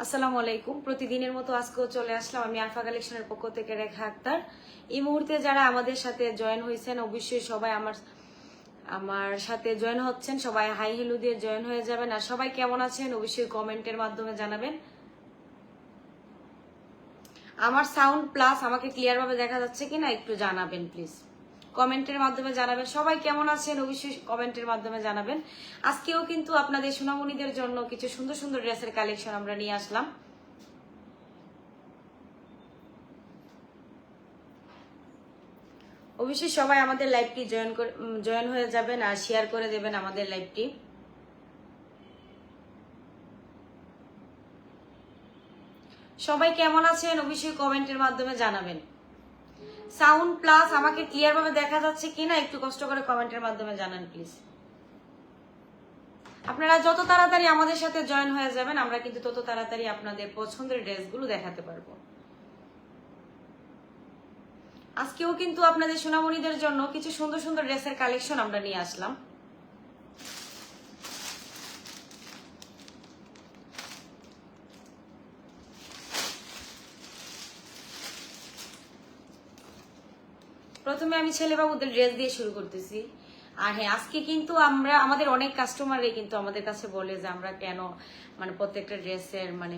আসসালামু আলাইকুম। প্রতিদিনের মতো আজকেও চলে আসলাম আমি আরফা কালেকশনের পক্ষ থেকে রেখা আক্তার। এই মুহূর্তে যারা আমাদের সাথে জয়েন হয়েছেন, অবশ্যই সবাই আমার আমার সাথে জয়েন হচ্ছেন। সবাই হাই হেলু দিয়ে জয়েন হয়ে যাবেন। আর সবাই কেমন আছেন অবশ্যই কমেন্টের মাধ্যমে জানাবেন। আমার সাউন্ড প্লাস আমাকে ক্লিয়ার ভাবে দেখা যাচ্ছে কিনা একটু জানাবেন, প্লিজ। কমেন্টের মাধ্যমে জানাবেন। সবাই কেমন আছেন? অবশ্যই কমেন্টের মাধ্যমে জানাবেন। আজকেও কিন্তু আপনাদের সোনামণিদের জন্য কিছু সুন্দর সুন্দর ড্রেসের কালেকশন আমরা নিয়ে আসলাম। অবশ্যই সবাই আমাদের লাইভটি জয়েন জয়েন হয়ে যাবেন আর শেয়ার করে দেবেন আমাদের লাইভটি। সবাই কেমন আছেন? অবশ্যই কমেন্টের মাধ্যমে জানাবেন। সাউন্ড প্লাস আমাকে ক্লিয়ার ভাবে দেখা যাচ্ছে কিনা একটু কষ্ট করে কমেন্টের মাধ্যমে জানান প্লিজ আপনারা যত তাড়াতাড়ি আমাদের সাথে জয়েন হয়ে যাবেন, আমরা কিন্তু তত তাড়াতাড়ি আপনাদের পছন্দের ড্রেসগুলো দেখাতে পারব। আজকেও কিন্তু আপনাদের সোনামণিদের জন্য কিছু সুন্দর সুন্দর ড্রেসের কালেকশন আমরা নিয়ে আসলাম। প্রথমে আমি ছেলেবাবুদের ড্রেস দিয়ে শুরু করতেছি। আর হ্যাঁ আজকে কিন্তু আমরা, আমাদের অনেক কাস্টমারই কিন্তু আমাদের কাছে বলে যে আমরা কেন মানে প্রত্যেকটা ড্রেসের মানে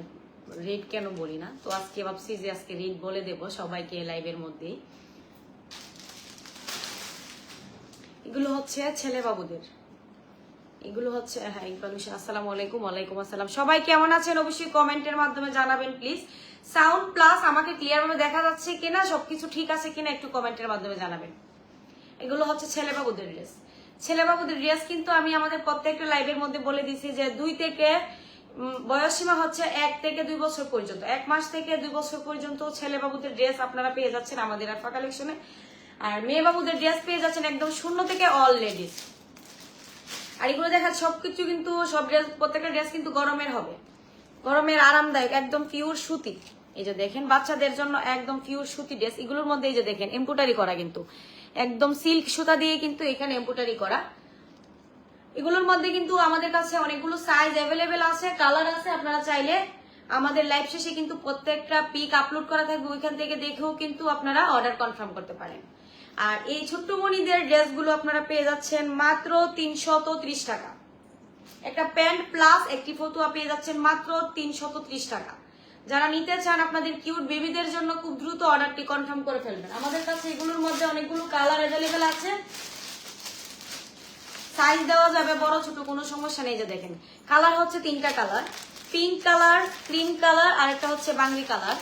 রেট কেন বলি না। তো আজকে ভাবছি যে আজকে রেট বলে দেব সবাইকে লাইভের মধ্যেই। এগুলো হচ্ছে ছেলে বাবুদের এগুলো হচ্ছে হ্যাঁ আসসালামু আলাইকুম, ওয়ালাইকুম আসসালাম। সবাই কেমন আছেন? অবশ্যই কমেন্টের মাধ্যমে জানাবেন প্লিজ সাউন্ড প্লাস আমাকে ক্লিয়ার ভাবে দেখা যাচ্ছে কিনা সবকিছু ঠিক আছে কিনা একটু কমেন্টের মাধ্যমে জানাবেন। এগুলো হচ্ছে ছেলেবাবুদের ড্রেস ছেলেবাবুদের ড্রেস কিন্তু আমি আমাদের প্রত্যেকটা লাইভের মধ্যে বলে দিছি যে দুই থেকে উম, বয়সসীমা হচ্ছে এক থেকে দুই বছর পর্যন্ত। এক মাস থেকে দুই বছর পর্যন্ত ছেলেবাবুদের ড্রেস আপনারা পেয়ে যাচ্ছেন আমাদের আরফা কালেকশনে আর মেয়েবাবুদের ড্রেস পেয়ে যাচ্ছেন একদম শূন্য থেকে অল লেডিস আর এগুলো দেখা সবকিছু কিন্তু সব ড্রেস প্রত্যেকটা ড্রেস কিন্তু গরমের হবে। গরমের আরামদায়ক, একদম পিওর সুতি। এই যে দেখেন বাচ্চাদের জন্য একদম পিওর সুতি ড্রেস এগুলোর মধ্যে এই যে দেখেন এমব্রয়ডারি করা কিন্তু। একদম সিল্ক সুতা দিয়ে কিন্তু এখানে এমব্রয়ডারি করা। এগুলোর মধ্যে কিন্তু আমাদের কাছে অনেকগুলো সাইজ অ্যাভেলেবেল আছে কালার আছে, আপনারা চাইলে আমাদের লাইভ শেষে কিন্তু প্রত্যেকটা পিক আপলোড করা থাকবে, ওইখান থেকে দেখেও কিন্তু আপনারা অর্ডার কনফার্ম করতে পারেন। আর এই ছোট্ট মনিদের ড্রেসগুলো আপনারা পেয়ে যাচ্ছেন মাত্র তিনশত টাকা। একটা প্যান্ট প্লাস একটি ফতুয়া পেয়ে যাচ্ছেন মাত্র তিনশত টাকা। যারা নিতে চান আপনাদের কিউট বেবিদের জন্য খুব দ্রুত অর্ডারটি কনফার্ম করে ফেলবেন। আমাদের কাছে এগুলোর মধ্যে অনেকগুলো কালার অ্যাভেলেবেল আছে। সাইজ দেওয়া যাবে বড়, ছোট, কোনো সমস্যা নেই যে দেখেন। কালার হচ্ছে তিনটা colour. Pink colour, cream colour আর একটা হচ্ছে বাংলি কালার।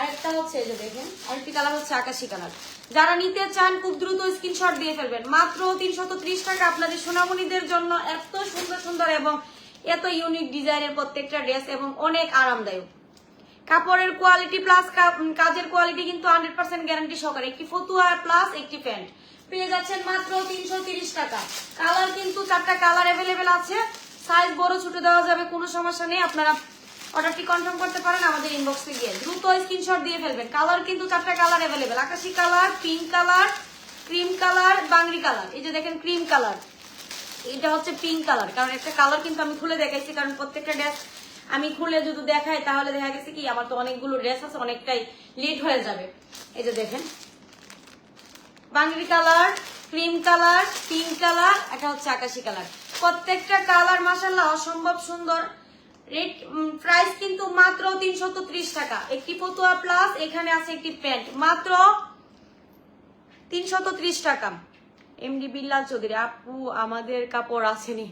আরেকটা হচ্ছে এই যে দেখেন, আরেকটি কালার হচ্ছে আকাশি কালার যারা নিতে চান, খুব দ্রুত স্ক্রিনশট দিয়ে ফেলবেন। মাত্র তিনশত ত্রিশ টাকা আপনাদের সোনামণিদের জন্য এত সুন্দর সুন্দর এবং এত ইউনিক ডিজাইনের প্রত্যেকটা ড্রেস এবং অনেক আরামদায়ক। কাপড়ের কোয়ালিটি প্লাস কাজের কোয়ালিটি কিন্তু হান্ড্রেড পার্সেন্ট গ্যারান্টি সহকারে। একটি ফতুয়া প্লাস একটি প্যান্ট। পেয়ে যাচ্ছেন মাত্র তিনশো টাকা। কালার কিন্তু চারটা কালার অ্যাভেলেবেল আছে। সাইজ বড়, ছোট দেওয়া যাবে, কোনো সমস্যা নেই। আপনারা অর্ডারটি কনফার্ম করতে পারেন, আমাদের ইনবক্সে গিয়ে। দ্রুত স্ক্রিনশট দিয়ে ফেলবেন। কালার কিন্তু চারটা কালার অ্যাভেলেবেল আকাশি colour pink colour cream colour বাংরি colour এই যে দেখেন ক্রিম কালার এটা হচ্ছে পিঙ্ক কালার কারণ একটা কালার কিন্তু আমি খুলে দেখাইছি, কারণ প্রত্যেকটা ড্রেস আমি খুলে যদি দেখাই, তাহলে দেখা গেছে কি, আমার তো অনেকগুলো ড্রেস আছে, অনেকটাই লেট হয়ে যাবে। এই যে দেখেন। বাঙ্গি colour cream colour pink colour এটা হচ্ছে আকাশি কালার প্রত্যেকটা কালার মাসাল্লাহ অসম্ভব সুন্দর। রেট প্রাইস কিন্তু মাত্র তিনশত ত্রিশ টাকা। একটি ফতুয়া প্লাস এখানে আছে একটি প্যান্ট মাত্র তিনশত ত্রিশ টাকা। এমডি বিল্লাল চৌধুরী, আপু, আমাদের কাপড় আসেনি।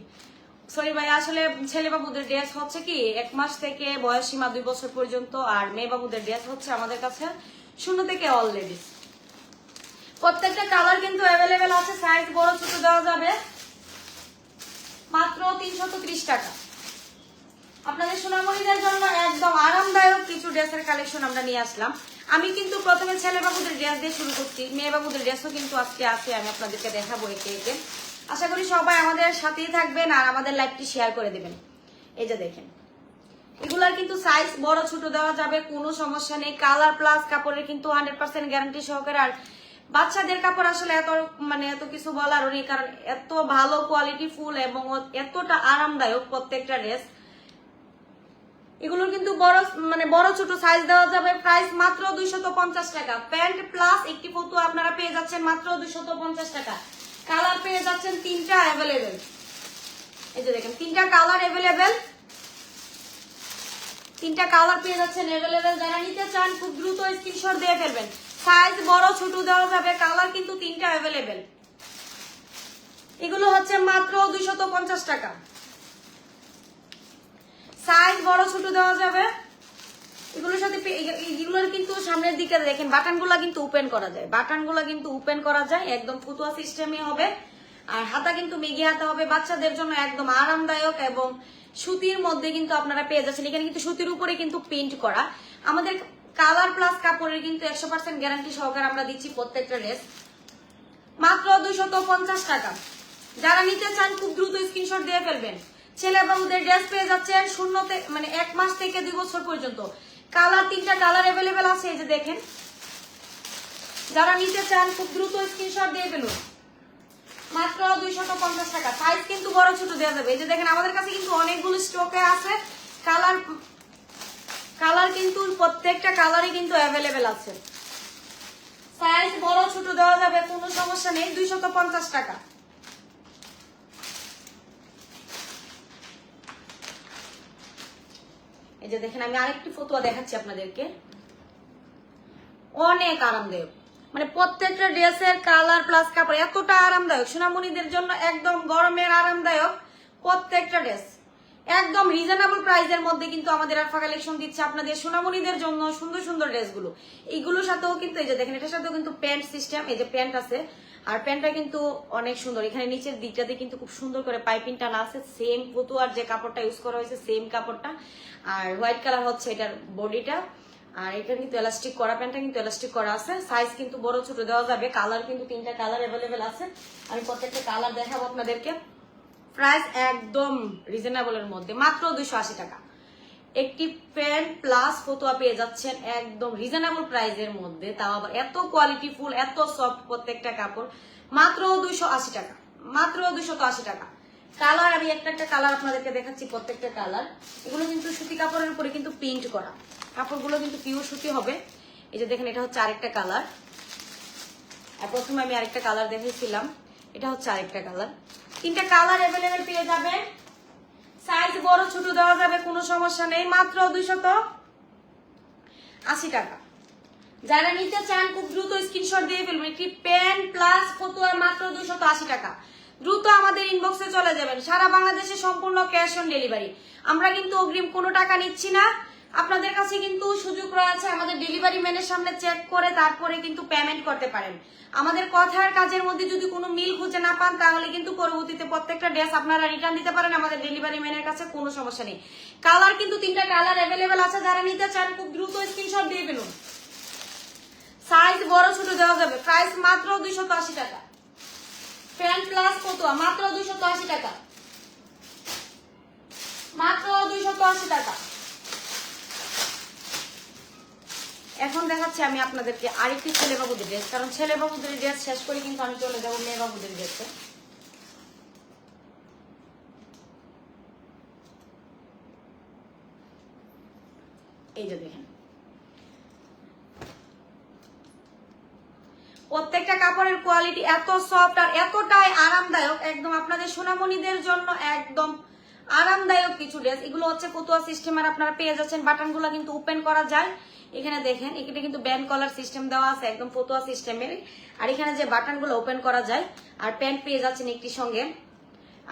সরি ভাই, আসলে ছেলে বাবুদের ড্রেস হচ্ছে কি, এক মাস থেকে বয়স সীমা দুই বছর পর্যন্ত, আর মেয়ে বাবুদের ড্রেস হচ্ছে আমাদের কাছে শূন্য থেকে অল লেডিস প্রত্যেকটা কালার কিন্তু অ্যাভেলেবেল আছে সাইজ বড় ছোট দেওয়া যাবে। মাত্র তিনশত টাকা। আপনাদের সোনামণিদের জন্য একদম আরামদায়ক কিছু ড্রেসের কালেকশন আমরা নিয়ে আসলাম। আমি কিন্তু প্রথমে ছেলে বাবুদের ড্রেস দিয়ে শুরু করছি। মেয়ে বাবুদের ড্রেসও কিন্তু আজকে আছে, আমি আপনাদেরকে দেখাবো একে একে। আশা করি সবাই আমাদের সাথেই থাকবেন আর আমাদের লাইভটি শেয়ার করে দেবেন। এই যে দেখেন। এগুলার কিন্তু সাইজ বড়, ছোট দেওয়া যাবে, কোনো সমস্যা নেই। কালার প্লাস কাপড়ের কিন্তু হান্ড্রেড পার্সেন্ট গ্যারান্টি সহকারে। আর বাচ্চাদের কাপড় আসলে এত মানে এত কিছু বলার নেই, কারণ এত ভালো কোয়ালিটি ফুল এবং এতটা আরামদায়ক প্রত্যেকটা ড্রেস এগুলোর কিন্তু বড় মানে বড় ছোট সাইজ দেওয়া যাবে। প্রাইস মাত্র দুইশত পঞ্চাশ টাকা। প্যান্ট প্লাস একটি ফটো আপনারা পেয়ে যাচ্ছেন মাত্র দুইশত পঞ্চাশ টাকা। কালার পেয়ে যাচ্ছেন তিনটা অ্যাভেলেবেল এই যে দেখেন, তিনটা কালার অ্যাভেলেবেল তিনটা কালার পেয়ে যাচ্ছেন অ্যাভেলেবেল যারা নিতে চান, খুব দ্রুত স্ক্রিনশট দিয়ে ফেলবেন। সাইজ বড়, ছোট দেওয়া যাবে। কালার কিন্তু তিনটা অ্যাভেলেবেল এগুলো হচ্ছে মাত্র দুইশত পঞ্চাশ টাকা। সাইজ বড়, ছোট দেওয়া যাবে। এগুলোর সাথে এগুলোর কিন্তু সামনের দিকে দেখেন, বাটনগুলো কিন্তু ওপেন করা যায়। বাটনগুলো কিন্তু ওপেন করা যায়, একদম ফুতুয়া সিস্টেমে হবে। আর হাতা কিন্তু মেঘি হাতা হবে, বাচ্চাদের জন্য একদম আরামদায়ক এবং সুতির মধ্যে কিন্তু আপনারা পেয়ে যাচ্ছেন। এখানে কিন্তু সুতির উপরে কিন্তু প্রিন্ট করা। আমাদের কালার প্লাস কাপড়ের কিন্তু একশো পার্সেন্ট গ্যারান্টি সহকারে আমরা দিচ্ছি প্রত্যেকটা ড্রেস মাত্র দুইশত পঞ্চাশ টাকা। যারা নিতে চান খুব দ্রুত স্ক্রিনশট দিয়ে ফেলবেন। ছেলে বাবুদের ড্রেস পেয়ে যাচ্ছেন শূন্য মানে এক মাস থেকে দুই বছর পর্যন্ত। কালার তিনটা কালার অ্যাভেলেবেল আছে, এই যে দেখেন। যারা নিতে চান, খুব দ্রুত স্ক্রিনশট দিয়ে ফেলুন। মাত্র দুইশত পঞ্চাশ টাকা। সাইজ কিন্তু বড় ছোট দেওয়া যাবে। এই যে দেখেন, আমাদের কাছে কিন্তু অনেকগুলো স্টকে আছে। কালার কালার কিন্তু প্রত্যেকটা কালারই কিন্তু অ্যাভেলেবেল আছে। সাইজ বড় ছোট দেওয়া যাবে, কোনো সমস্যা নেই। দুইশত পঞ্চাশ টাকা। এই যে দেখেন, আমি আরেকটি ফটোয়া দেখাচ্ছি আপনাদেরকে। অনেক আরামদায়ক। মানে প্রত্যেকটা ড্রেসের কালার প্লাস কাপড় এতটা আরামদায়ক, সোনামণিদের জন্য একদম গরমের আরামদায়ক প্রত্যেকটা ড্রেস। একদম রিজনেবল প্রাইসের মধ্যে কিন্তু আমাদের আরফা কালেকশন দিচ্ছে আপনাদের সোনামণিদের জন্য সুন্দর সুন্দর ড্রেসগুলো। এইগুলোর সাথেও কিন্তু এই যে দেখেন, এটার সাথেও কিন্তু প্যান্ট সিস্টেম এই যে প্যান্ট আছে আর প্যান্টটা কিন্তু অনেক সুন্দর। এখানে নিচের দিকটাতে কিন্তু খুব সুন্দর করে পাইপিং টানা আছে সেম পুতুয়ার যে কাপড়টা ইউজ করা হয়েছে সেম কাপড়টা। আর হোয়াইট কালার হচ্ছে এটার বডিটা। আর এটা কিন্তু এলাস্টিক করা, প্যান্টটা কিন্তু এলাস্টিক করা আছে। সাইজ কিন্তু বড় ছোট দেওয়া যাবে। কালার কিন্তু তিনটা কালার অ্যাভেলেবেল আছে। আমি প্রত্যেকটা কালার দেখাবো আপনাদেরকে। প্রাইস একদম রিজনেবলের মধ্যে, মাত্র দুইশো আশি টাকা। একটি প্যান্ট প্লাস ফতোয়া পেয়ে যাচ্ছেন একদম রিজনেবল প্রাইসের মধ্যে। তাও আবার এত কোয়ালিটি ফুল, এত সফট প্রত্যেকটা কাপড়। মাত্র দুইশো আশি টাকা। মাত্র দুইশো আশি টাকা। কালার আমি একটা একটা কালার আপনাদেরকে দেখাচ্ছি প্রত্যেকটা কালার এগুলো কিন্তু সুতি কাপড়ের উপরে কিন্তু প্রিন্ট করা। কাপড়গুলো কিন্তু পিওর সুতি হবে। এই যে দেখেন, এটা হচ্ছে আরেকটা কালার আর প্রথমে আমি আরেকটা কালার দেখেছিলাম এটা হচ্ছে আরেকটা কালার তিনটা কালার অ্যাভেলেবেল পেয়ে যাবেন। সাইজ বড়, ছোট দেওয়া যাবে, কোনো সমস্যা নেই। মাত্র দুইশত আশি টাকা। যারা নিতে চান, খুব দ্রুত স্ক্রিনশট দিয়ে ফেলবেন। একটি প্যান্ট প্লাস ফতুয়া মাত্র দুইশত আশি টাকা। দ্রুত আমাদের ইনবক্সে চলে যাবেন। সারা বাংলাদেশে সম্পূর্ণ ক্যাশ অন ডেলিভারি আমরা কিন্তু অগ্রিম কোনো টাকা নিচ্ছি না। আপনাদের কাছে কিন্তু সুযোগ রয়েছে, আমাদের ডেলিভারি ম্যানের সামনে চেক করে তারপরে কিন্তু পেমেন্ট করতে পারেন। আমাদের কথার কাজের মধ্যে যদি কোনো মিল খুঁজে না পান, তাহলে কিন্তু পরবর্তীতে প্রত্যেকটা ড্রেস আপনারা রিটার্ন দিতে পারেন, আমাদের ডেলিভারি ম্যানের কাছে কোনো সমস্যা নেই। কালার কিন্তু তিনটা কালার অ্যাভেলেবেল আছে, যারা নিতে চান খুব দ্রুত স্ক্রিনশট দিয়ে ফেলুন। সাইজ বড় ছোট দেওয়া যাবে প্রাইস মাত্র দুইশত আশি টাকা। প্যান্ট প্লাস কতুয়া, মাত্র দুইশত আশি টাকা। মাত্র দুইশত আশি টাকা। এখন দেখাচ্ছি আমি আপনাদেরকে আরেকটি ছেলে বাবুদের ড্রেস কারণ ছেলে বাবুদের ড্রেস শেষ করে কিন্তু আমি চলে যাব মেয়ে বাবুদের ড্রেসে এই যে দেখেন। প্রত্যেকটা কাপড়ের কোয়ালিটি এত সফট আর এতটাই আরামদায়ক, একদম আপনাদের সোনামণিদের জন্য একদম আরামদায়ক কিছু ড্রেস এগুলো হচ্ছে ফতুয়া সিস্টেমের আপনারা পেয়ে যাচ্ছেন বাটনগুলো কিন্তু ওপেন করা যায়। এখানে দেখেন, এখানে কিন্তু ব্যান্ড কলার সিস্টেম দেওয়া আছে, একদম ফতুয়া সিস্টেমের আর এখানে যে বাটনগুলো ওপেন করা যায়, আর প্যান্ট পেয়ে যাচ্ছেন একটি সঙ্গে।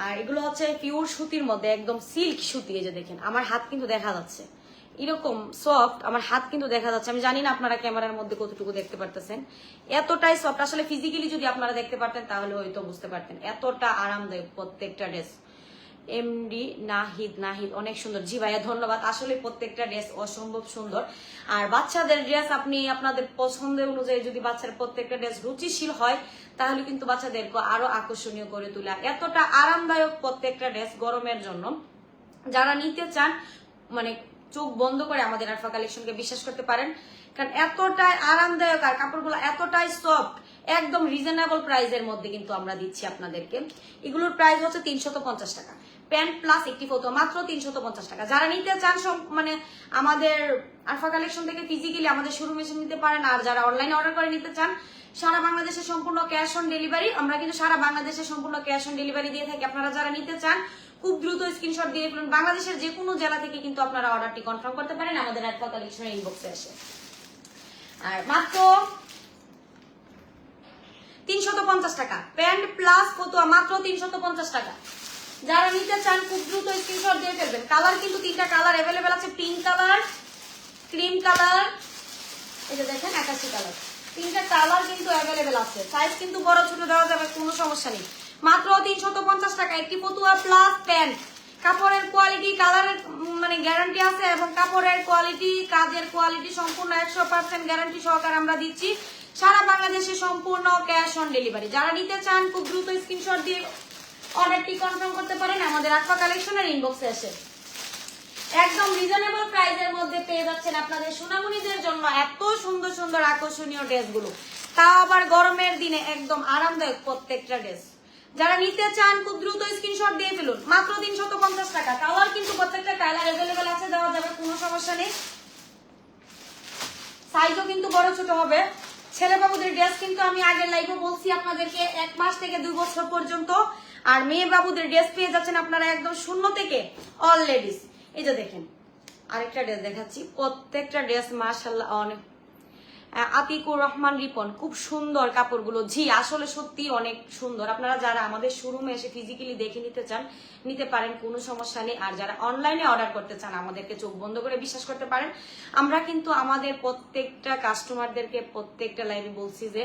আর এগুলো হচ্ছে পিওর সুতির মধ্যে, একদম সিল্ক সুতি, এই যে দেখেন, আমার হাত কিন্তু দেখা যাচ্ছে। এরকম সফট আমার হাত কিন্তু দেখা যাচ্ছে। আমি জানি না আপনারা ক্যামেরার মধ্যে কতটুকু দেখতে পারতেছেন। এতটাই সফট আসলে ফিজিক্যালি যদি আপনারা দেখতে পারতেন, তাহলে হয়তো বুঝতে পারতেন। এতটা আরামদায়ক প্রত্যেকটা ড্রেস এমডি নাহিদ নাহিদ, অনেক সুন্দর। জি ভাইয়া, ধন্যবাদ। আসলে প্রত্যেকটা ড্রেস অসম্ভব সুন্দর। আর বাচ্চাদের ড্রেস আপনি আপনাদের পছন্দের অনুযায়ী যদি বাচ্চার প্রত্যেকটা ড্রেস রুচিশীল হয়, তাহলে কিন্তু বাচ্চাদেরকে আরও আকর্ষণীয় করে তোলা। এতটা আরামদায়ক প্রত্যেকটা ড্রেস গরমের জন্য। যারা নিতে চান মানে চোখ বন্ধ করে আমাদের আরফা কালেকশনকে বিশ্বাস করতে পারেন। কারণ এতটাই আরামদায়ক আর কাপড়গুলো এতটাই সফট, একদম রিজনেবল প্রাইসের মধ্যে কিন্তু আমরা দিচ্ছি আপনাদেরকে। এগুলোর প্রাইস হচ্ছে তিনশত টাকা। প্যান্ট প্লাস একটি ফটো, মাত্র তিনশত পঞ্চাশ টাকা। যারা নিতে চান সব মানে আমাদের আরফা কালেকশন থেকে ফিজিক্যালি আমাদের শোরুমে এসে নিতে পারেন, আর যারা অনলাইনে অর্ডার করে নিতে চান, সারা বাংলাদেশে সম্পূর্ণ ক্যাশ অন ডেলিভারি আমরা কিন্তু সারা বাংলাদেশে সম্পূর্ণ ক্যাশ অন ডেলিভারি দিয়ে থাকি। আপনারা যারা নিতে চান, খুব দ্রুত স্ক্রিনশট দিয়ে ফেলুন। বাংলাদেশের যে কোনো জেলা থেকে কিন্তু আপনারা অর্ডারটি কনফার্ম করতে পারেন, আমাদের আরফা কালেকশনের ইনবক্সে এসে। আর মাত্র তিনশত পঞ্চাশ টাকা। প্যান্ট প্লাস ফতুয়া মাত্র তিনশত পঞ্চাশ টাকা। যারা নিতে চান খুব দ্রুত স্ক্রিনশট দিয়ে ফেলবেন। কালার কিন্তু তিনটা কালার অ্যাভেলেবেল আছে। পিঙ্ক কালার ক্রিম কালার এটা দেখেন একাশি কালার তিনটা কালার কিন্তু অ্যাভেলেবেল আছে। সাইজ কিন্তু বড়, ছোট দেওয়া যাবে, কোনো সমস্যা নেই। মাত্র তিনশত পঞ্চাশ টাকা। একটি ফতুয়া প্লাস প্যান্ট কাপড়ের কোয়ালিটি কালারের মানে গ্যারান্টি আছে এবং কাপড়ের কোয়ালিটি কাজের কোয়ালিটি সম্পূর্ণ একশো পার্সেন্ট গ্যারান্টি সহকারে আমরা দিচ্ছি। সারা বাংলাদেশে সম্পূর্ণ ক্যাশ অন ডেলিভারি যারা নিতে চান, খুব দ্রুত স্ক্রিনশট দিয়ে অর্ডারটি কনফার্ম করতে পারেন, আমাদের আটপা কালেকশনের ইনবক্সে এসে। একদম রিজনেবল প্রাইসের মধ্যে পেয়ে যাচ্ছেন আপনাদের সোনামণিদের জন্য এত সুন্দর সুন্দর আকর্ষণীয় ড্রেসগুলো। তাও আবার গরমের দিনে একদম আরামদায়ক প্রত্যেকটা ড্রেস। যারা নিতে চান, খুব দ্রুত স্ক্রিনশট দিয়ে ফেলুন। মাত্র তিনশত পঞ্চাশ টাকা। কালার কিন্তু প্রত্যেকটা কালার অ্যাভেলেবেল আছে, দেওয়া যাবে, কোনো সমস্যা নেই। সাইজও কিন্তু বড় ছোট হবে। ছেলে বাবুদের ড্রেস কিন্তু আমি আগের লাইভে বলছি আপনাদেরকে, এক মাস থেকে দুই বছর পর্যন্ত আর মেয়ে বাবুদের ড্রেস পেয়ে যাচ্ছেন আপনারা একদম শূন্য থেকে অল লেডিস এই যে দেখেন, আরেকটা ড্রেস দেখাচ্ছি। প্রত্যেকটা ড্রেস মার্শাল্লাহ অনেক। আতিকুর রহমান রিপন, খুব সুন্দর কাপড়গুলো। জি, আসলে সত্যি অনেক সুন্দর। আপনারা যারা আমাদের শোরুমে এসে ফিজিক্যালি দেখে নিতে চান, নিতে পারেন, কোনো সমস্যা নেই। আর যারা অনলাইনে অর্ডার করতে চান, আমাদেরকে চোখ বন্ধ করে বিশ্বাস করতে পারেন। আমরা কিন্তু আমাদের প্রত্যেকটা কাস্টমারদেরকে প্রত্যেকটা লাইভে বলছি যে,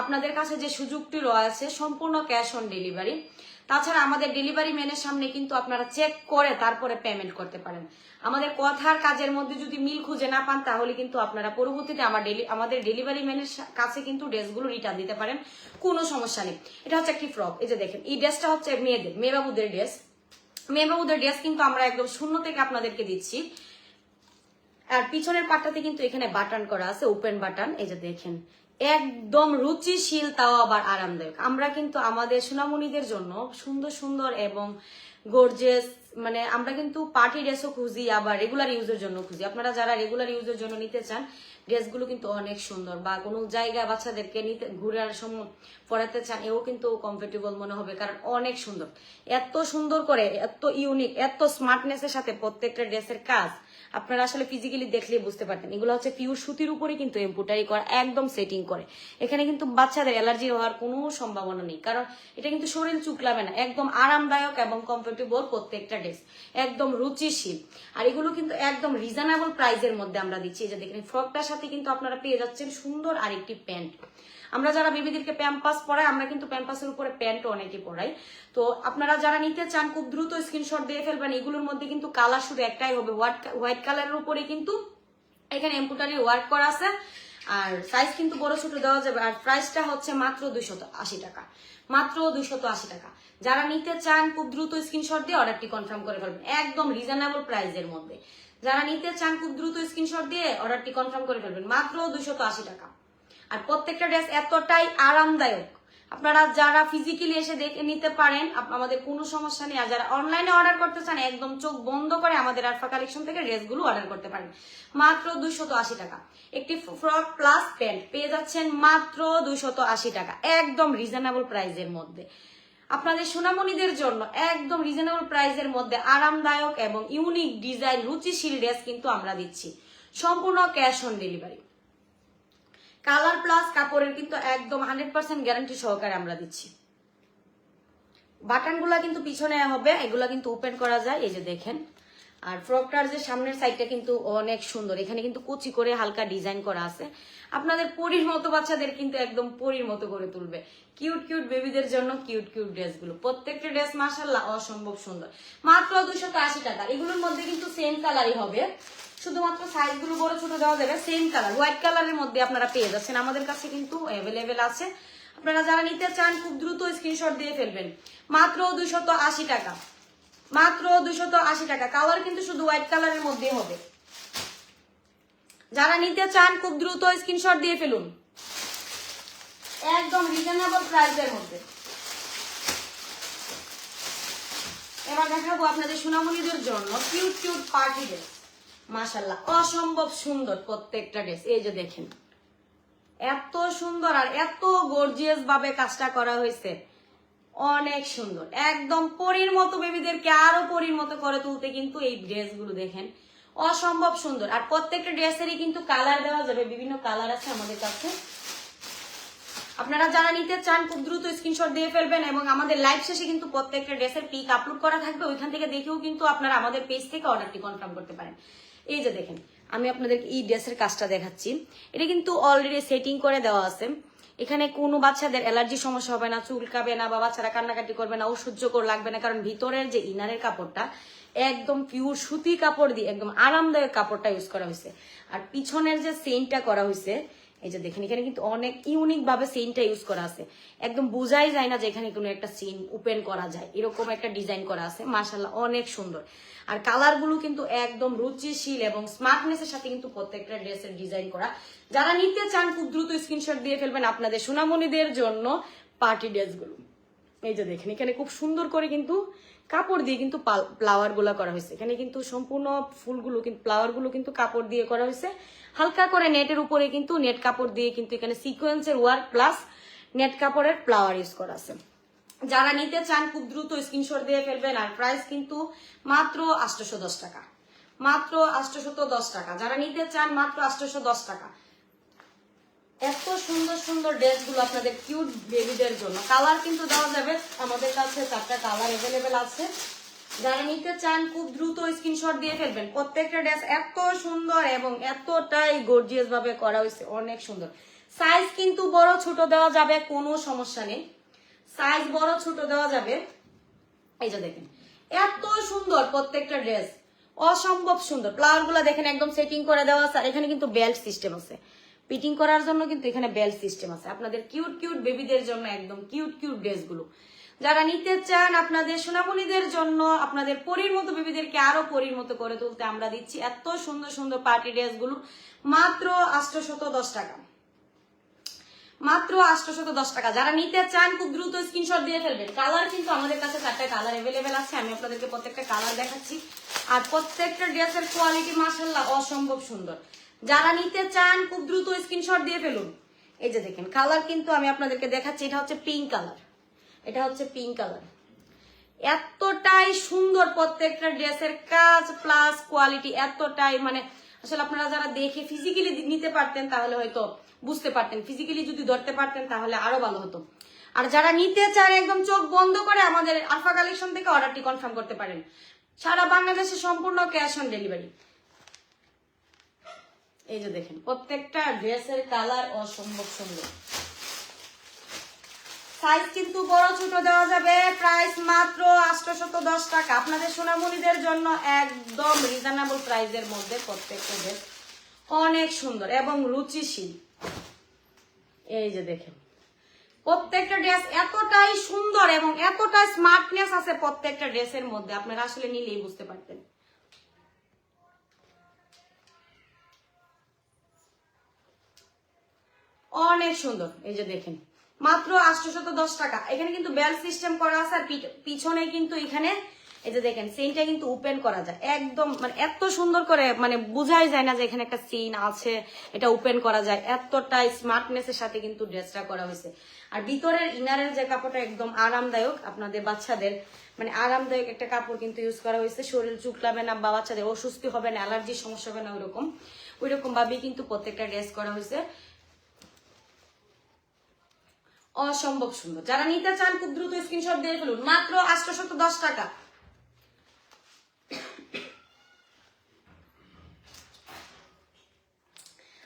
আপনাদের কাছে যে সুযোগটি রয়েছে, সম্পূর্ণ ক্যাশ অন ডেলিভারি তাছাড়া আমাদের ডেলিভারি ম্যানের সামনে কিন্তু আপনারা চেক করে তারপরে পেমেন্ট করতে পারেন। আমাদের কথার কাজের মধ্যে যদি মিল খুঁজে না পান, তাহলে কিন্তু আপনারা পরবর্তীতে আমার আমাদের ডেলিভারি ম্যানের কাছে কিন্তু ড্রেসগুলো রিটার্ন দিতে পারেন। কোনো সমস্যা নেই। এটা হচ্ছে একটি ফ্রক এই যে দেখেন, এই ড্রেসটা হচ্ছে মেয়েদের, মেয়েবাবুদের ড্রেস মেয়েবাবুদের ড্রেস কিন্তু আমরা একদম শূন্য থেকে আপনাদেরকে দিচ্ছি। আর পিছনের পাটটাতে কিন্তু এখানে বাটন করা আছে ওপেন বাটন এই যে দেখেন একদম রুচিশীল, তাও আবার আরামদায়ক। আমরা কিন্তু আমাদের সোনামণিদের জন্য সুন্দর সুন্দর এবং গর্জেস মানে আমরা কিন্তু পার্টি ড্রেসও খুঁজি, আবার রেগুলার ইউজের জন্য খুঁজি। আপনারা যারা রেগুলার ইউজের জন্য নিতে চান ড্রেসগুলো কিন্তু অনেক সুন্দর। বা কোনো জায়গায় বাচ্চাদেরকে নিতে, ঘুরার সময় পরাতে চান, এও কিন্তু কমফোর্টেবল মনে হবে, কারণ অনেক সুন্দর। এত সুন্দর করে, এত ইউনিক এত স্মার্টনেসের সাথে প্রত্যেকটা ড্রেসের কাজ আপনারা আসলে ফিজিক্যালি দেখলে বুঝতে পারতেন। এগুলো হচ্ছে পিওর সুতির উপরে কিন্তু এম্পুটারি করা, একদম সেটিং করে। এখানে কিন্তু বাচ্চাদের অ্যালার্জি হওয়ার কোনো সম্ভাবনা নেই। কারণ এটা কিন্তু শরীর চুকলাবে না, একদম আরামদায়ক এবং কমফোর্টেবল প্রত্যেকটা ড্রেস একদম রুচিশীল। আর এগুলো কিন্তু একদম রিজনেবল প্রাইজের মধ্যে আমরা দিচ্ছি। এই যে দেখেন ফ্রকটার সাথে কিন্তু আপনারা পেয়ে যাচ্ছেন সুন্দর আরেকটি প্যান্ট। আমরা যারা বেবিদেরকে প্যাম্পাস পড়াই, আমরা কিন্তু প্যাম্পাসের উপরে প্যান্টও অনেকে পড়াই। তো আপনারা যারা নিতে চান, খুব দ্রুত স্ক্রিনশট দিয়ে ফেলবেন। এগুলোর মধ্যে কিন্তু কালার শুধু একটাই হবে। হোয়াইট হোয়াইট কালারের উপরে কিন্তু এখানে এম্পুটারি ওয়ার্ক করা আছে। আর সাইজ কিন্তু বড় ছোট দেওয়া যাবে। আর প্রাইসটা হচ্ছে মাত্র দুইশত আশি টাকা। মাত্র দুইশত আশি টাকা। যারা নিতে চান, খুব দ্রুত স্ক্রিনশট দিয়ে অর্ডারটি কনফার্ম করে ফেলবেন। একদম রিজনেবল প্রাইসের মধ্যে। যারা নিতে চান, খুব দ্রুত স্ক্রিনশট দিয়ে অর্ডারটি কনফার্ম করে ফেলবেন। মাত্র দুইশত আশি টাকা। আর প্রত্যেকটা ড্রেস এতটাই আরামদায়ক। আপনারা যারা ফিজিক্যালি এসে দেখে নিতে পারেন আমাদের কোনো সমস্যা নেই। আর যারা অনলাইনে অর্ডার করতে চান, একদম চোখ বন্ধ করে আমাদের আরফা কালেকশন থেকে ড্রেসগুলো অর্ডার করতে পারেন। মাত্র দুইশত আশি টাকা। একটি ফ্রক প্লাস প্যান্ট পেয়ে যাচ্ছেন মাত্র দুইশত আশি টাকা। একদম রিজনেবল প্রাইসের মধ্যে। আপনাদের সোনামণিদের জন্য একদম রিজনেবল প্রাইসের মধ্যে আরামদায়ক এবং ইউনিক ডিজাইন রুচিশীল ড্রেস কিন্তু আমরা দিচ্ছি। সম্পূর্ণ cash on delivery colour plus কাপড়ের কিন্তু একদম হান্ড্রেড পার্সেন্ট গ্যারান্টি সহকারে আমরা দিচ্ছি। বাটনগুলা কিন্তু পিছনে হবে, এগুলা কিন্তু ওপেন করা যায়, এই যে দেখেন। আর ফ্রকটার যে সামনের সাইডটা কিন্তু অনেক সুন্দর, এখানে কিন্তু কুচি করে হালকা ডিজাইন করা আছে। আপনাদের পরীর মতো বাচ্চাদের কিন্তু একদম পরীর মতো করে তুলবে। কিউট কিউট বেবিদের জন্য কিউট কিউট ড্রেসগুলো প্রত্যেকটা ড্রেস মাসাল্লাহ অসম্ভব সুন্দর। মাত্র দুশো টাকা। এগুলোর মধ্যে কিন্তু সেম কালারই হবে। শুধুমাত্র সাইজগুলো বড় ছোট দেওয়া যাবে সেম কালার হোয়াইট কালারের মধ্যে আপনারা পেয়ে যাচ্ছেন। আমাদের কাছে কিন্তু অ্যাভেলেবেল আছে। আপনারা যারা নিতে চান, খুব দ্রুত স্ক্রিনশট দিয়ে ফেলবেন। মাত্র দুশত আশি টাকা। মাত্র দুশত আশি টাকা। কালার কিন্তু শুধু হোয়াইট কালারের মধ্যে হবে। যারা নিতে চান, খুব দ্রুত স্ক্রিনশট দিয়ে ফেলুন। একদম রিজনেবল প্রাইসের মধ্যে। এবার দেখাবো আপনাদের সোনামণিদের জন্য কিউট কিউট পার্টি ড্রেস মাশাল্লাহ অসম্ভব সুন্দর প্রত্যেকটা ড্রেস এই যে দেখেন, এত সুন্দর আর এত গর্জিয়াস ভাবে কাজটা করা হয়েছে। অনেক সুন্দর, একদম পরীর মতো বেবিদেরকে আরও পরীর মতো করে তুলতে কিন্তু এই ড্রেসগুলো দেখেন, অসম্ভব সুন্দর। আর প্রত্যেকটা ড্রেসেরই কিন্তু কালার দেওয়া যাবে, বিভিন্ন কালার আছে আমাদের কাছে। আপনারা যারা নিতে চান, খুব দ্রুত স্ক্রিনশট দিয়ে ফেলবেন এবং আমাদের লাইভ শেষে কিন্তু প্রত্যেকটা ড্রেসের পিক আপলোড করা থাকবে। ওইখান থেকে দেখেও কিন্তু আপনারা আমাদের পেজ থেকে অর্ডারটি কনফার্ম করতে পারেন। এই যে দেখেন, আমি আপনাদেরকে এই ড্রেসের কাজটা দেখাচ্ছি। এটা কিন্তু অলরেডি সেটিং করে দেওয়া আছে। এখানে কোনো বাচ্চাদের অ্যালার্জি সমস্যা হবে না, চুলকাবে না বা বাচ্চারা কান্নাকাটি করবে না ও সহ্য করে লাগবে না, কারণ ভিতরের যে ইনারের কাপড়টা একদম পিওর সুতি কাপড় দিয়ে, একদম আরামদায়ক কাপড়টা ইউজ করা হয়েছে। আর পিছনের যে সেন্টটা করা হয়েছে এই যে দেখেন, এখানে কিন্তু অনেক ইউনিক ভাবে সিনটা ইউজ করা আছে। একদম বোঝাই যায় না যে এখানে কোনো একটা সিন ওপেন করা যায়। এরকম একটা ডিজাইন করা আছে। মাসাল্লাহ অনেক সুন্দর। আর কালারগুলো কিন্তু একদম রুচিশীল এবং স্মার্টনেসের সাথে কিন্তু প্রত্যেকটা ড্রেসের ডিজাইন করা। যারা নিতে চান, খুব দ্রুত স্ক্রিনশট দিয়ে ফেলবেন আপনাদের সোনামণিদের জন্য পার্টি ড্রেসগুলো এই যে দেখেন, এখানে খুব সুন্দর করে কিন্তু কাপড় দিয়ে কিন্তু ফ্লাওয়ারগুলা করা হয়েছে। এখানে কিন্তু সম্পূর্ণ ফুলগুলো কিন্তু গুলো কিন্তু কাপড় দিয়ে করা হয়েছে। হালকা করে নেটের উপরে কিন্তু নেট কাপড় দিয়ে কিন্তু এখানে সিকোয়েন্সের ওয়ার্ক প্লাস নেট কাপড়ের ফ্লাওয়ার ইউজ করা আছে। যারা নিতে চান, খুব দ্রুত স্ক্রিনশট দিয়ে ফেলবেন আর প্রাইস কিন্তু মাত্র আটশোশো দশ টাকা। মাত্র আটশোশত দশ টাকা। যারা নিতে চান, মাত্র আটশোশো দশ টাকা। এত সুন্দর সুন্দর ড্রেসগুলো আপনাদের কিউট বেবিদের জন্য। কালার কিন্তু দেওয়া যাবে। আমাদের কাছে চারটা কালার অ্যাভেলেবেল আছে। যারা নিতে চান, খুব দ্রুত স্ক্রিনশট দিয়ে ফেলবেন। প্রত্যেকটা ড্রেস এত সুন্দর এবং এতটাই গর্জিয়াস ভাবে করা হয়েছে। অনেক সুন্দর। সাইজ কিন্তু বড় ছোট দেওয়া যাবে, কোনো সমস্যা নেই। সাইজ বড় ছোট দেওয়া যাবে। এই যে দেখেন, এত সুন্দর প্রত্যেকটা ড্রেস অসম্ভব সুন্দর। ফ্লাওয়ারগুলা দেখেন, একদম সেটিং করে দেওয়া আছে। আর এখানে কিন্তু বেল্ট সিস্টেম আছে। ফিটিং করার জন্য কিন্তু এখানে বেল্ট সিস্টেম আছে। আপনাদের কিউট কিউট বেবিদের জন্য একদম কিউট কিউট ড্রেসগুলো যারা নিতে চান আপনাদের সোনামণিদের জন্য, আপনাদের পরীর মতো বেবিদেরকে আরও পরীর মতো করে তুলতে আমরা দিচ্ছি এত সুন্দর সুন্দর পার্টি ড্রেসগুলো মাত্র আটশোশত দশ টাকা। মাত্র আটশোশত দশ টাকা। যারা নিতে চান, খুব দ্রুত স্ক্রিনশট দিয়ে ফেলবেন। কালার কিন্তু আমাদের কাছে চারটা কালার অ্যাভেলেবেল আছে। আমি আপনাদেরকে প্রত্যেকটা কালার দেখাচ্ছি। আর প্রত্যেকটা ড্রেসের কোয়ালিটি মাসাল্লাহ অসম্ভব সুন্দর। যারা নিতে চান, খুব দ্রুত স্ক্রিনশট দিয়ে ফেলুন। এই যে দেখেন কালার কিন্তু আমি আপনাদেরকে দেখাচ্ছি, এটা হচ্ছে পিঙ্ক কালার এটা হচ্ছে পিঙ্ক কালার এতটাই সুন্দর প্রত্যেকটা ড্রেসের কাজ প্লাস কোয়ালিটি এতটাই মানে আসলে আপনারা যারা দেখে ফিজিক্যালি নিতে পারতেন, তাহলে হয়তো বুঝতে পারতেন। ফিজিক্যালি যদি ধরতে পারতেন, তাহলে আরও ভালো হতো। আর যারা নিতে চান, একদম চোখ বন্ধ করে আমাদের আলফা কালেকশন থেকে অর্ডারটি কনফার্ম করতে পারেন। সারা বাংলাদেশে সম্পূর্ণ ক্যাশ অন ডেলিভারি এই যে দেখেন, প্রত্যেকটা ড্রেসের কালার অসম্ভব সুন্দর। সাইজ কিন্তু বড়, ছোট দেওয়া যাবে। প্রাইস মাত্র আটশোশত দশ টাকা। আপনাদের সোনামণিদের জন্য একদম রিজনেবল প্রাইসের মধ্যে প্রত্যেকটা ড্রেস অনেক সুন্দর এবং রুচিশীল। এই যে দেখেন, প্রত্যেকটা ড্রেস এতটাই সুন্দর এবং এতটাই স্মার্টনেস আছে প্রত্যেকটা ড্রেসের মধ্যে। আপনারা আসলে নিলেই বুঝতে পারতেন অনেক সুন্দর। এই যে দেখেন, মাত্র আটশোশত দশ টাকা। এখানে কিন্তু বেল সিস্টেম করা আছে আর পিছনে কিন্তু এখানে, এই যে দেখেন সিনটা কিন্তু ওপেন করা যায়। একদম মানে এত সুন্দর করে মানে বোঝাই যায় না যে এখানে একটা সিন আছে, এটা ওপেন করা যায়। এতটাই স্মার্টনেসের সাথে কিন্তু ড্রেসটা করা হয়েছে। আর ভিতরের ইনারের যে কাপড়টা একদম আরামদায়ক আপনাদের বাচ্চাদের মানে আরামদায়ক একটা কাপড় কিন্তু ইউজ করা হয়েছে। শরীর চুকলাবে না বা বাচ্চাদের অসুস্থ হবে না, অ্যালার্জির সমস্যা হবে না, ওইরকম। ওইরকম ভাবেই কিন্তু প্রত্যেকটা ড্রেস করা হয়েছে। অসম্ভব সুন্দর। যারা নিতে চান, খুব দ্রুত স্ক্রিনশট দিয়ে ফেলুন। মাত্র আটশোশত দশ টাকা।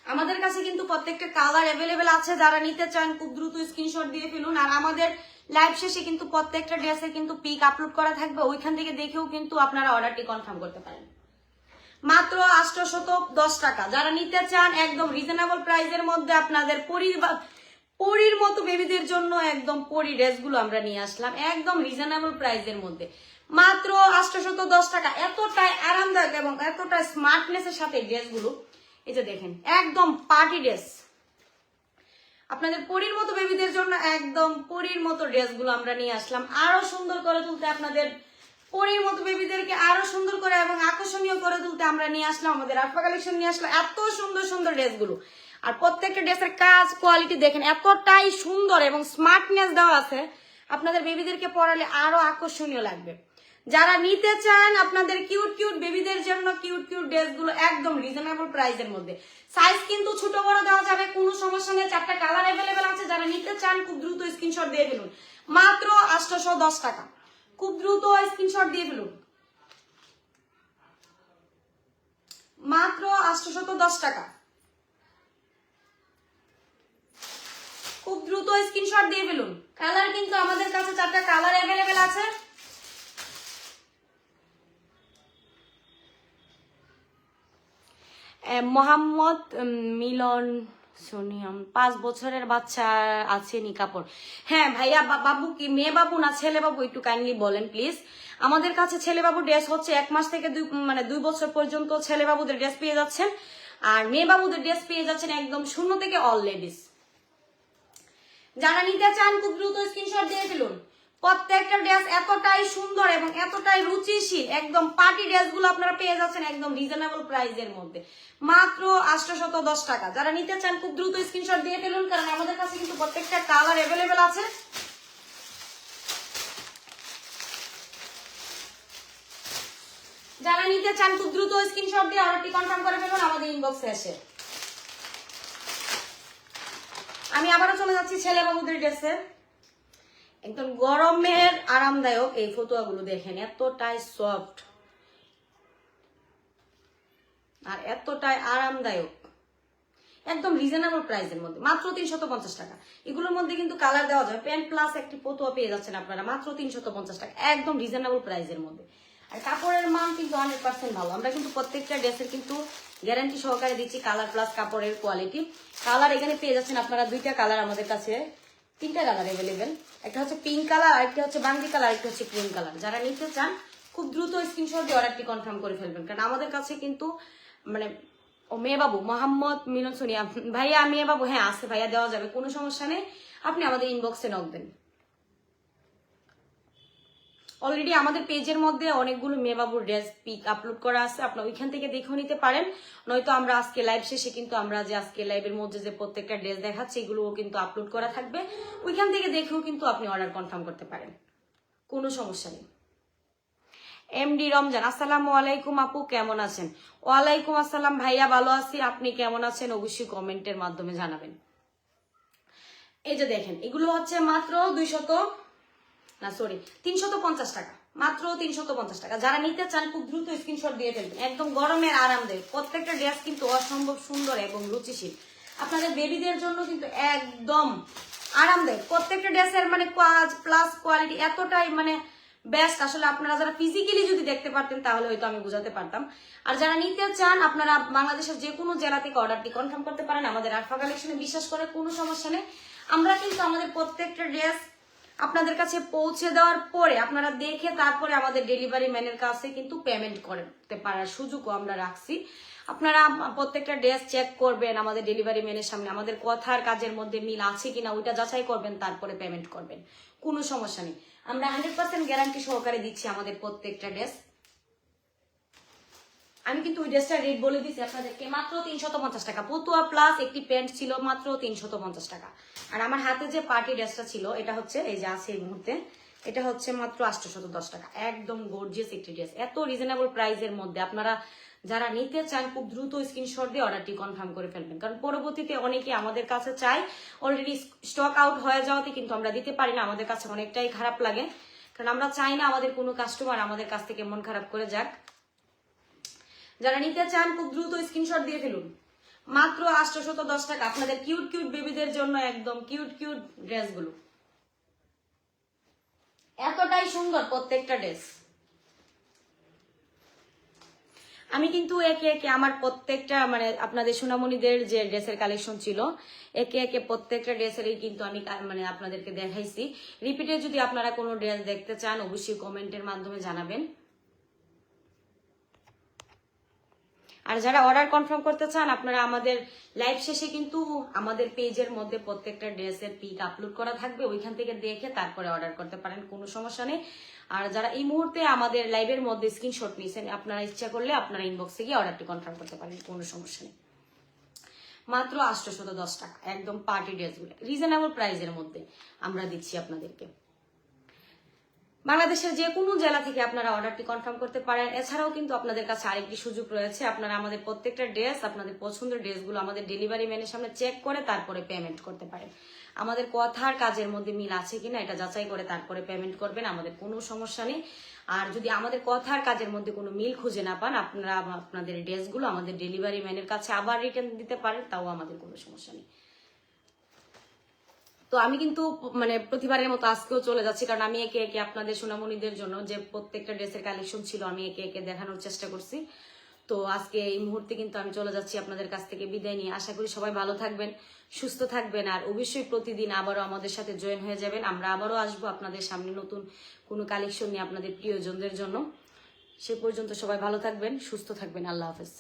আমাদের কাছে কিন্তু প্রত্যেকটা কালার অ্যাভেলেবেল আছে। যারা নিতে চান, খুব দ্রুত স্ক্রিনশট দিয়ে ফেলুন। আর আমাদের লাইভ শেষে কিন্তু প্রত্যেকটা ড্রেসে কিন্তু পিক আপলোড করা থাকবে। ওইখান থেকে দেখেও কিন্তু আপনারা অর্ডারটি কনফার্ম করতে পারেন। মাত্র আটশোশত দশ টাকা। যারা নিতে চান, একদম রিজনেবল প্রাইসের মধ্যে আপনাদের পরিবার পরির মতো বেবিদের জন্য একদম পরি ড্রেসগুলো আমরা নিয়ে আসলাম, একদম রিজনেবল প্রাইসের মধ্যে। মাত্র আটশোশত দশ টাকা। এতটাই আরামদায়ক এবং এতটাই স্মার্টনেসের সাথে ড্রেসগুলো। এই যে দেখেন, একদম পার্টি ড্রেস আপনাদের পরীর মতো বেবিদের জন্য একদম পরীর মতো ড্রেসগুলো আমরা নিয়ে আসলাম। আরও সুন্দর করে তুলতে আপনাদের পরের মতো বেবিদেরকে আরও সুন্দর করে এবং আকর্ষণীয় করে তুলতে আমরা নিয়ে আসলাম। আমাদের আফা কালেকশন নিয়ে আসলাম। এত সুন্দর সুন্দর ড্রেসগুলো। আর প্রত্যেকটা ড্রেসের কাজ কোয়ালিটি দেখেন, এতটাই সুন্দর এবং স্মার্টনেস দেওয়া আছে। আপনাদের বেবিদেরকে পরালে আরও আকর্ষণীয় লাগবে। যারা নিতে চান আপনাদের কিউট কিউট বেবিদের জন্য কিউট কিউট ড্রেসগুলো একদম রিজনেবল প্রাইসের মধ্যে। সাইজ কিন্তু ছোট বড় দেওয়া যাবে, কোনো সমস্যা নেই, চারটা কালার অ্যাভেলেবেল আছে। যারা নিতে চান খুব দ্রুত স্ক্রিনশট দিয়ে ফেলুন। মাত্র আটশোশো দশ টাকা। খুব দ্রুত স্ক্রিনশট দিয়ে ফেলুন। মাত্র আটশোশত দশ টাকা। খুব দ্রুত স্ক্রিনশট দিয়ে ফেলুন। কালার কিন্তু আমাদের কাছে চারটা কালার অ্যাভেলেবেল আছে। মোহাম্মদ মিলন, সোনিয়াম, পাঁচ বছরের বাচ্চা আছে নি কাপড় হ্যাঁ ভাইয়া বাবু কি, মেয়ে বাবু না ছেলে বাবু একটু কাইন্ডলি বলেন প্লিজ আমাদের কাছে ছেলে বাবু ড্রেস হচ্ছে এক মাস থেকে দুই মানে দুই বছর পর্যন্ত ছেলে বাবুদের ড্রেস পেয়ে যাচ্ছেন। আর মেয়ে বাবুদের ড্রেস পেয়ে যাচ্ছেন একদম শূন্য থেকে অল লেডিস যারা নিতে চান, খুব দ্রুত স্ক্রিনশট দিয়ে ফেলুন। প্রত্যেকটা ড্রেস এতটাই সুন্দর এবং এতটাই রুচিশীল, একদম পার্টি ড্রেসগুলো আপনারা পেয়ে যাচ্ছেন একদম রিজনেবল প্রাইসের মধ্যে। মাত্র আটশোশত দশ টাকা। যারা নিতে চান, খুব দ্রুত স্ক্রিনশট দিয়ে ফেলুন, কারণ আমাদের কাছে কিন্তু প্রত্যেকটা কালার অ্যাভেলেবেল আছে। যারা নিতে চান, খুব দ্রুত স্ক্রিনশট দিয়ে অর্ডারটি কনফার্ম করে ফেলুন, আমাদের ইনবক্সে এসে আমি আবারও চলে যাচ্ছি ছেলে বাবুদের ড্রেসে একদম গরমের আরামদায়ক এই ফতুয়াগুলো দেখেন, এতটাই সফট আর এতটাই আরামদায়ক। একদম রিজনেবল প্রাইসের মধ্যে, মাত্র তিনশত পঞ্চাশ টাকা। এগুলোর মধ্যে কিন্তু কালার দেওয়া যায়। প্যান্ট প্লাস একটি পতুয়া পেয়ে যাচ্ছেন আপনারা, মাত্র তিনশত টাকা। একদম রিজনেবল প্রাইসের মধ্যে। আর কাপড়ের মান কিন্তু হান্ড্রেড পার্সেন্ট ভালো। আমরা কিন্তু প্রত্যেকটা ড্রেসের কিন্তু গ্যারান্টি সহকারে দিচ্ছি কালার প্লাস কাপড়ের কোয়ালিটি কালার এখানে পেয়ে যাচ্ছেন আপনারা দুইটা কালার আমাদের কাছে। তিনটা কালার অ্যাভেলেবেল একটা হচ্ছে পিঙ্ক কালার আরেকটা হচ্ছে বাঙ্গি কালার আরেকটা হচ্ছে ক্রিম কালার যারা নিতে চান, খুব দ্রুত স্ক্রিনশট দিয়ে অর্ডারটি কনফার্ম করে ফেলবেন। কারণ আমাদের কাছে কিন্তু মানে ও মেয়ে বাবু মোহাম্মদ মিলন সোনিয়া। ভাইয়া মেয়ে বাবু হ্যাঁ আছে ভাইয়া, দেওয়া যাবে। কোনো সমস্যা নেই। আপনি আমাদের ইনবক্সে নক দেন। অলরেডি আমাদের পেজের মধ্যে অনেকগুলো মেয়ে বাবুর ড্রেস পিক আপলোড করা আছে, আপনার ওইখান থেকে দেখেও নিতে পারেন। নয়তো আমরা আজকে লাইভ শেষে কিন্তু আমরা যে আজকে লাইভের মধ্যে যে প্রত্যেকটা ড্রেস দেখাচ্ছি, এগুলোও কিন্তু আপলোড করা থাকবে। ওইখান থেকে দেখেও কিন্তু আপনি অর্ডার কনফার্ম করতে পারেন। কোনো সমস্যা নেই। এমডি রমজান, আসসালামু আলাইকুম আপু, কেমন আছেন? ওয়ালাইকুম আসসালাম ভাইয়া, ভালো আছি। আপনি কেমন আছেন? অবশ্যই কমেন্টের মাধ্যমে জানাবেন। এই যে দেখেন, এগুলো হচ্ছে মাত্র দুইশত না সরি তিনশত পঞ্চাশ টাকা। মাত্র তিনশত পঞ্চাশ টাকা। যারা নিতে চান, খুব দ্রুত স্ক্রিনশট দিয়ে ফেলবেন। একদম গরমের আরামদায়ক প্রত্যেকটা ড্রেস কিন্তু অসম্ভব সুন্দর এবং রুচিশীল। আপনাদের বেবিদের জন্য কিন্তু একদম আরামদায়ক প্রত্যেকটা ড্রেসের মানে কাজ প্লাস কোয়ালিটি এতটাই মানে বেস্ট আসলে আপনারা যারা ফিজিক্যালি যদি দেখতে পারতেন, তাহলে হয়তো আমি বুঝাতে পারতাম। আর যারা নিতে চান, আপনারা বাংলাদেশের যে কোনো জেলা থেকে অর্ডারটি কনফার্ম করতে পারেন। আমাদের আরফা কালেকশনে বিশ্বাস করে কোনো সমস্যা নেই। আমরা কিন্তু আমাদের প্রত্যেকটা ড্রেস আপনাদের কাছে পৌঁছে দেওয়ার পরে আপনারা দেখে তারপরে আমাদের ডেলিভারি ম্যানের কাছে কিন্তু পেমেন্ট করতে পারার সুযোগও আমরা রাখছি। আপনারা প্রত্যেকটা ড্রেস চেক করবেন, আমাদের ডেলিভারি ম্যানের সামনে আমাদের কথার কাজের মধ্যে মিল আছে কিনা ওইটা যাচাই করবেন, তারপরে পেমেন্ট করবেন। কোনো সমস্যা নেই। আমরা হান্ড্রেড পার্সেন্ট গ্যারান্টি সহকারে দিচ্ছি আমাদের প্রত্যেকটা ড্রেস আমি কিন্তু ওই ড্রেসটার রেট বলে দিচ্ছি আপনাদেরকে, মাত্র তিনশত পঞ্চাশ টাকা। পতুয়া প্লাস একটি প্যান্ট ছিল মাত্র তিনশত পঞ্চাশ টাকা। আর আমার হাতে যে পার্টি ড্রেসটা ছিল, এটা হচ্ছে, এই যে আছে এই মুহূর্তে, এটা হচ্ছে মাত্র আটশোশত দশ টাকা। একদম গর্জিয়াস একটি ড্রেস এত রিজনেবল প্রাইসের মধ্যে আপনারা যারা নিতে চান, খুব দ্রুত স্ক্রিনশট দিয়ে অর্ডারটি কনফার্ম করে ফেলবেন। কারণ পরবর্তীতে অনেকে আমাদের কাছে চাই অলরেডি স্টক আউট হয়ে যাওয়াতে কিন্তু আমরা দিতে পারি না। আমাদের কাছে অনেকটাই খারাপ লাগে। কারণ আমরা চাই না আমাদের কোনো কাস্টমার আমাদের কাছ থেকে মন খারাপ করে যাক। যারা নিতে চান, খুব দ্রুত স্ক্রিনশট দিয়ে ফেলুন। মাত্র আটশোশত দশ টাকা আপনাদের কিউট কিউট বেবিদের জন্য একদম কিউট কিউট ড্রেসগুলো। এতটাই সুন্দর প্রত্যেকটা ড্রেস। আমি কিন্তু একে একে আমার প্রত্যেকটা মানে আপনাদের সোনামণিদের যে ড্রেসের কালেকশন ছিল, একে একে প্রত্যেকটা ড্রেসেরই কিন্তু আমি মানে আপনাদেরকে দেখাইছি। রিপিটে যদি আপনারা কোনো ড্রেস দেখতে চান, অবশ্যই কমেন্টের মাধ্যমে জানাবেন। আর যারা অর্ডার কনফার্ম করতে চান, আপনারা আমাদের লাইভ শেষে কিন্তু আমাদের পেজের মধ্যে প্রত্যেকটা ড্রেসের পিক আপলোড করা থাকবে। ওইখান থেকে দেখে তারপরে অর্ডার করতে পারেন, কোনো সমস্যা নেই। আর যারা এই মুহূর্তে আমাদের লাইভের মধ্যে স্ক্রিনশট নিয়েছেন, আপনারা ইচ্ছা করলে আপনারা ইনবক্সে গিয়ে অর্ডারটি কনফার্ম করতে পারেন, কোনো সমস্যা নেই। মাত্র আটশোশত দশ টাকা, একদম পার্টি ড্রেসগুলো রিজনেবল প্রাইসের মধ্যে আমরা দিচ্ছি আপনাদেরকে। বাংলাদেশের যে কোনো জেলা থেকে আপনারা অর্ডারটি কনফার্ম করতে পারেন। এছাড়াও কিন্তু আপনাদের কাছে আরেকটি সুযোগ রয়েছে। আপনারা আমাদের প্রত্যেকটা ড্রেস, আপনাদের পছন্দের ড্রেসগুলো আমাদের ডেলিভারি ম্যানের সামনে চেক করে তারপরে পেমেন্ট করতে পারেন। আমাদের কথার কাজের মধ্যে মিল আছে কিনা এটা যাচাই করে তারপরে পেমেন্ট করবেন, আমাদের কোনো সমস্যা নেই। আর যদি আমাদের কথার কাজের মধ্যে কোনো মিল খুঁজে না পান, আপনারা আপনাদের ড্রেসগুলো আমাদের ডেলিভারি ম্যানের কাছে আবার রিটার্ন দিতে পারেন, তাও আমাদের কোনো সমস্যা নেই। তো আমি কিন্তু মানে প্রতিবারের মতো আজকেও চলে যাচ্ছি, কারণ আমি একে একে আপনাদের সোনামণিদের জন্য যে প্রত্যেকটা ড্রেসের কালেকশন ছিল, আমি একে একে দেখানোর চেষ্টা করছি। তো আজকে এই মুহূর্তে কিন্তু আমি চলে যাচ্ছি আপনাদের কাছ থেকে বিদায় নিয়ে। আশা করি সবাই ভালো থাকবেন, সুস্থ থাকবেন, আর অবশ্যই প্রতিদিন আবারও আমাদের সাথে জয়েন হয়ে যাবেন। আমরা আবারও আসব আপনাদের সামনে নতুন কোনো কালেকশন নিয়ে আপনাদের প্রিয়জনদের জন্য। সে পর্যন্ত সবাই ভালো থাকবেন, সুস্থ থাকবেন। আল্লাহ হাফেজ।